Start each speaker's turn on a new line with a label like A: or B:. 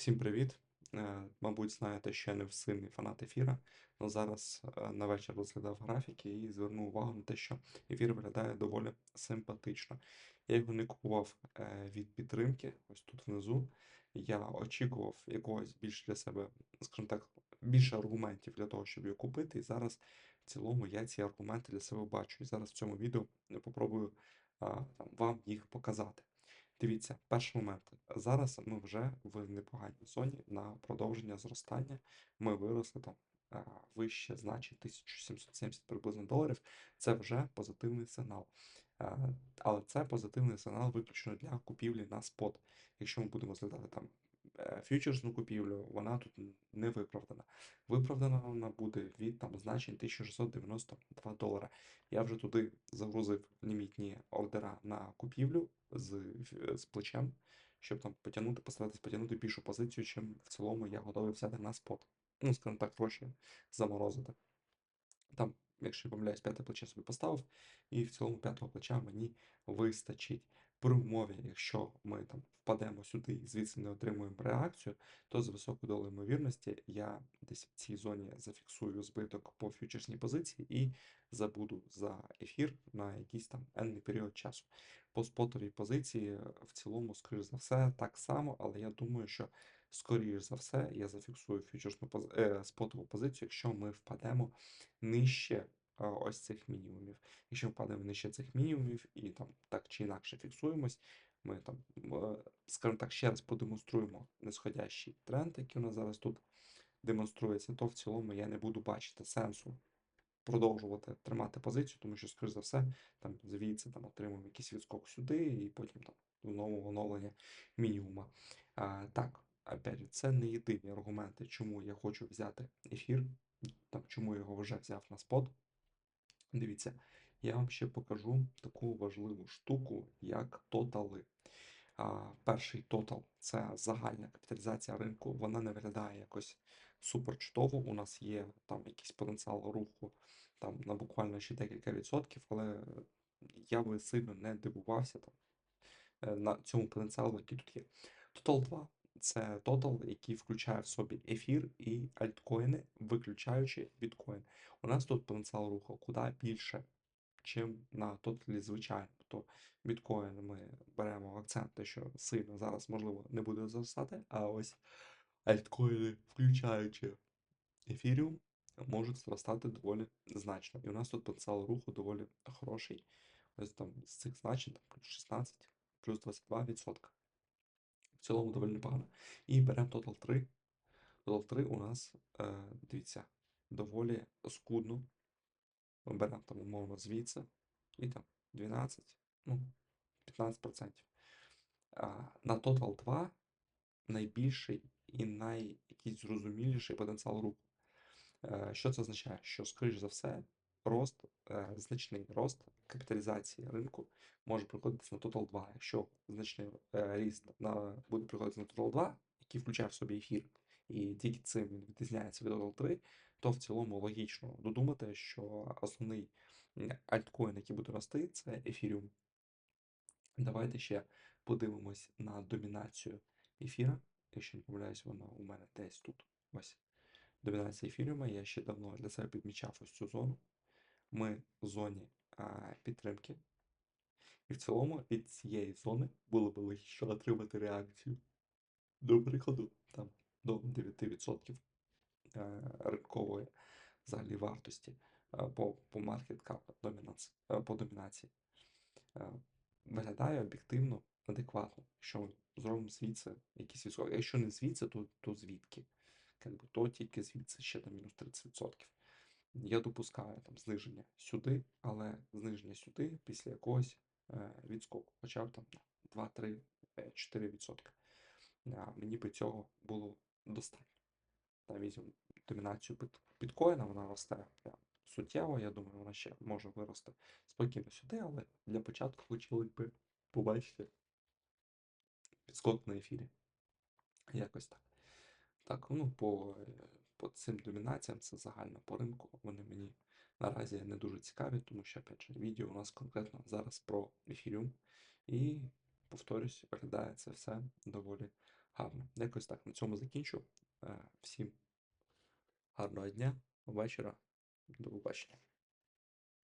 A: Всім привіт! Е, Мабуть, знаєте, я не сильний фанат ефіра, але зараз е, на вечір розглядав графіки і звернув увагу на те, що ефір виглядає доволі симпатично. Я його не купував е, від підтримки, ось тут внизу. Я очікував якогось більш для себе, скажімо так, більше аргументів для того, щоб його купити. І зараз в цілому я ці аргументи для себе бачу. І зараз в цьому відео я попробую там, вам їх показати. Дивіться, перший момент. Зараз ми вже в непоганій зоні на продовження зростання. Ми виросли там а, вище значить 1770 приблизно доларів. Це вже позитивний сигнал. Але це позитивний сигнал виключно для купівлі на спот. Якщо ми будемо розглядати там е, фьючерсну купівлю, вона тут не виправдана. Виправдана вона буде від там значень 1692 долара. Я вже туди загрузив лімітні ордера на купівлю з, з плечем, щоб там потягнути, постаратись потягнути більшу позицію, чим в цілому я готовий взяти на спот. Ну, скажімо так, гроші заморозити. Там, якщо я помиляюсь, п'яте плече собі поставив, і в цілому п'ятого плеча мені вистачить. При умові, якщо ми там впадемо сюди і звідси не отримуємо реакцію, то з високою долею ймовірності я десь в цій зоні зафіксую збиток по фьючерсній позиції і забуду за ефір на якийсь там енний період часу. По спотовій позиції в цілому, скоріш за все, так само, але я думаю, що скоріш за все я зафіксую фьючерсну пози... е, спотову позицію, якщо ми впадемо нижче а, ось цих мінімумів. Якщо впадемо нижче цих мінімумів і там так чи інакше фіксуємось, ми там, е, скажімо так, ще раз продемонструємо нисходящий тренд, який у нас зараз тут демонструється, то в цілому я не буду бачити сенсу продовжувати тримати позицію, тому що, скоріш за все, там звідси там отримуємо якийсь відскок сюди, і потім там знову оновлення мінімума. А, Так, опять це не єдині аргументи, чому я хочу взяти ефір, там, чому я його вже взяв на спот. Дивіться, я вам ще покажу таку важливу штуку, як тотали. А, Перший тотал це загальна капіталізація ринку. Вона не виглядає якось супер чудово. У нас є там якийсь потенціал руху там на буквально ще декілька відсотків, але я би сильно не дивувався там е, на цьому потенціалу, який тут є. Total 2 це тотал, який включає в собі ефір і альткоїни, виключаючи біткоін. У нас тут потенціал руху куди більше, чим на тоталі звичайно. То біткоін ми беремо акцент, те, що сильно зараз можливо не буде зростати, а ось альткоїни, включаючи ефіріум, можуть зростати доволі значно. І у нас тут потенціал руху доволі хороший. Ось там з цих значень там, плюс 16, плюс 22%. В цілому доволі непогано. І беремо Total 3. Total 3 у нас, е, дивіться, доволі скудно. Ми беремо там, умовно, звідси. І там 12, ну, 15%. А, на Total 2 найбільший і най якийсь зрозуміліший потенціал руху. Е, що це означає? Що, скоріш за все, рост, е, значний рост капіталізації ринку може приходитися на Total 2. Якщо значний е, ріст на, буде приходитися на Total 2, який включає в собі ефір, і тільки цим він відрізняється від Total 3, то в цілому логічно додумати, що основний альткоін, який буде рости, це ефіріум. Давайте ще подивимось на домінацію ефіра. Якщо не помиляюсь, вона у мене десь тут. Ось домінація ефіріума. Я ще давно для себе підмічав ось цю зону. Ми в зоні а, підтримки. І в цілому від цієї зони було б логічно отримати реакцію. До прикладу, там до 9% е, ринкової взагалі вартості по по market cap домінації, е, по домінації. Виглядає об'єктивно адекватно, якщо ми зробимо звідси якісь відсотки. Якщо не звідси, то, то звідки? То тільки звідси ще до мінус 30%. Я допускаю там зниження сюди, але зниження сюди після якогось е, відскоку, хоча б там 2-3-4%. Е, мені би цього було достатньо. Там візьмемо домінацію біткоїна, вона росте прям суттєво. Я думаю, вона ще може вирости спокійно сюди, але для початку хотілося б побачити відскок на ефірі. Якось так. Так, ну по по цим домінаціям це загально по ринку. Вони мені наразі не дуже цікаві, тому що, опять же, відео у нас конкретно зараз про ефіріум. І, повторюсь, виглядає це все доволі гарно. якось так. На цьому закінчу. Е, Всім гарного дня, вечора, до побачення.